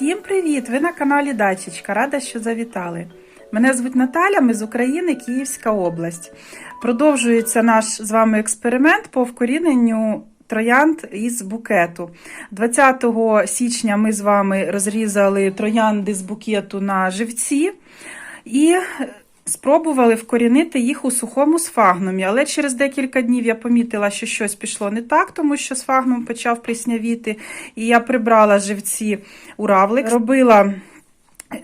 Всім привіт! Ви на каналі Дачечка. Рада, що завітали. Мене звуть Наталя, ми з України, Київська область. Продовжується наш з вами експеримент по вкоріненню троянд із букету. 20 січня ми з вами розрізали троянди з букету на живці і спробували вкорінити їх у сухому сфагнумі. Але через декілька днів я помітила, що щось пішло не так, тому що сфагнум почав пліснявіти, і я прибрала живці у равлик, робила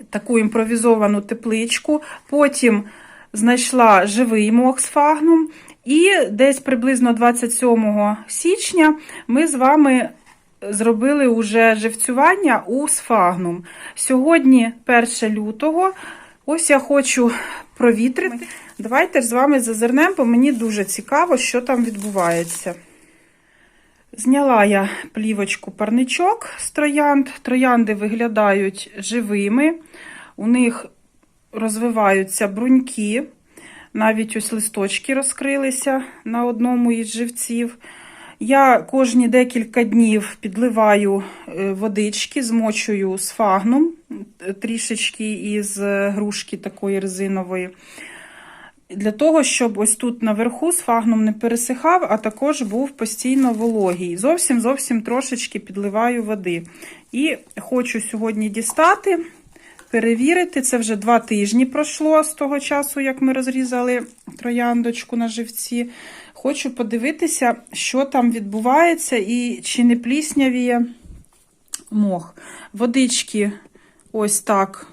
таку імпровізовану тепличку, потім знайшла живий мох сфагнум, і десь приблизно 27 січня ми з вами зробили уже живцювання у сфагнум. Сьогодні 1 лютого. Ось я хочу провітрити. Давайте з вами зазирнемо, бо мені дуже цікаво, що там відбувається. Зняла я плівочку парничок з троянд. Троянди виглядають живими, у них розвиваються бруньки, навіть ось листочки розкрилися на одному із живців. Я кожні декілька днів підливаю водички, змочую сфагнум трішечки із грушки такої резинової. Для того, щоб ось тут наверху сфагнум не пересихав, а також був постійно вологий. Зовсім зовсім трошечки підливаю води. І хочу сьогодні дістати, перевірити. Це вже два тижні пройшло з того часу, як ми розрізали трояндочку на живці. Хочу подивитися, що там відбувається і чи не пліснявіє мох. Водички ось так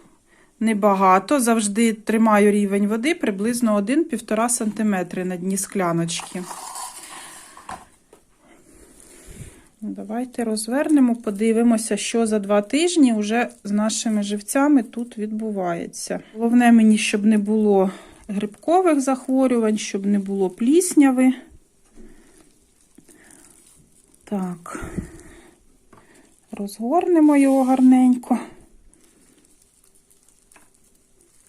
небагато. Завжди тримаю рівень води приблизно 1-1,5 см на дні скляночки. Давайте розвернемо, подивимося, що за два тижні вже з нашими живцями тут відбувається. Головне мені, щоб не було грибкових захворювань, щоб не було плісняви. Так, розгорнемо його гарненько.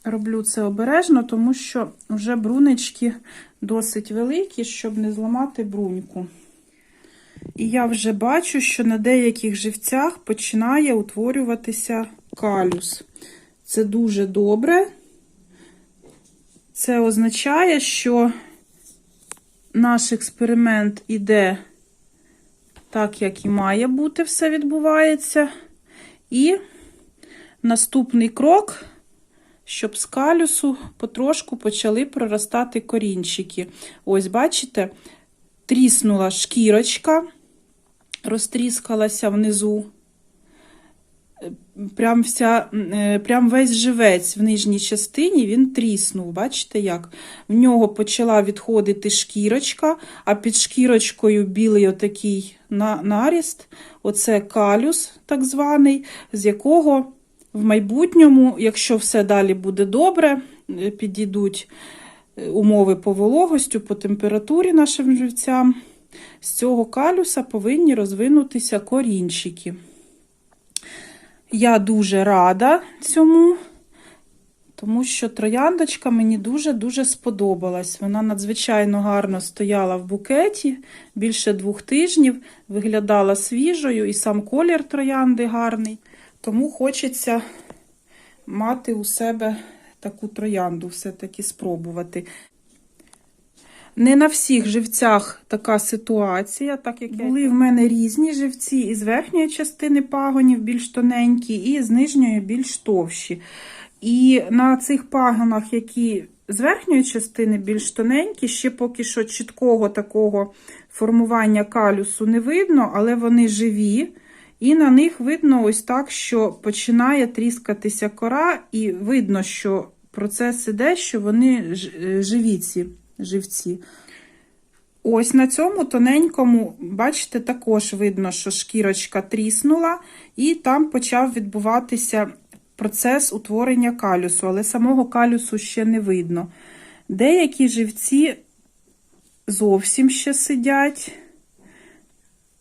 Роблю це обережно, тому що вже брунечки досить великі, щоб не зламати бруньку. І я вже бачу, що на деяких живцях починає утворюватися калюс. Це дуже добре. Це означає, що наш експеримент іде так, як і має бути, все відбувається. І наступний крок, щоб з калюсу потрошку почали проростати корінчики. Ось, бачите, тріснула шкірочка, розтріскалася внизу. Прям, вся, прям весь живець в нижній частині він тріснув. Бачите як? В нього почала відходити шкірочка, а під шкірочкою білий отакий наріст. Оце калюс, так званий, з якого в майбутньому, якщо все далі буде добре, підійдуть умови по вологостю, по температурі нашим живцям, з цього калюса повинні розвинутися корінчики. Я дуже рада цьому, тому що трояндочка мені дуже-дуже сподобалась. Вона надзвичайно гарно стояла в букеті більше двох тижнів, виглядала свіжою і сам колір троянди гарний. Тому хочеться мати у себе таку троянду, все-таки спробувати. Не на всіх живцях така ситуація, так як були в мене різні живці із верхньої частини пагонів більш тоненькі, і з нижньої більш товщі. І на цих пагонах, які з верхньої частини більш тоненькі, ще поки що чіткого такого формування калюсу не видно, але вони живі. І на них видно ось так, що починає тріскатися кора, і видно, що процес іде, що вони живі ці живці. Ось на цьому тоненькому, бачите, також видно, що шкірочка тріснула, і там почав відбуватися процес утворення калюсу, але самого калюсу ще не видно. Деякі живці зовсім ще сидять,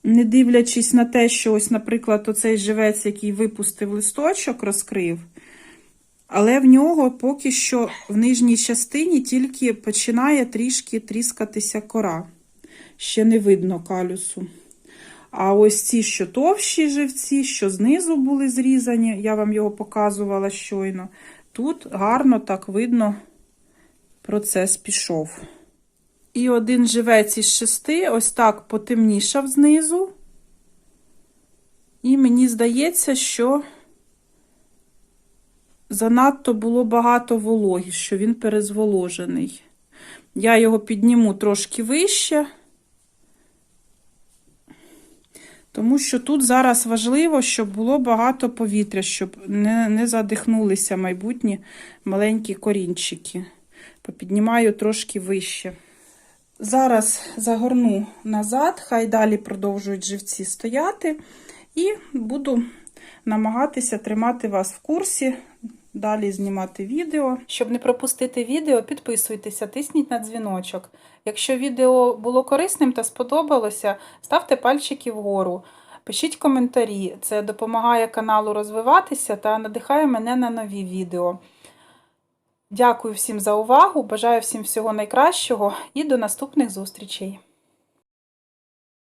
не дивлячись на те, що, ось, наприклад, оцей живець, який випустив листочок, розкрив. Але в нього поки що в нижній частині тільки починає трішки тріскатися кора. Ще не видно калюсу. А ось ці, що товщі живці, що знизу були зрізані, я вам його показувала щойно. Тут гарно так видно, процес пішов. І один живець із шести ось так потемнішав знизу. І мені здається, що занадто було багато вологі, що він перезволожений. Я його підніму трошки вище, тому що тут зараз важливо, щоб було багато повітря, щоб не, не задихнулися майбутні маленькі корінчики. Попіднімаю трошки вище. Зараз загорну назад, хай далі продовжують живці стояти, і буду намагатися тримати вас в курсі, далі знімати відео. Щоб не пропустити відео, підписуйтеся, тисніть на дзвіночок. Якщо відео було корисним та сподобалося, ставте пальчики вгору. Пишіть коментарі, це допомагає каналу розвиватися та надихає мене на нові відео. Дякую всім за увагу, бажаю всім всього найкращого і до наступних зустрічей!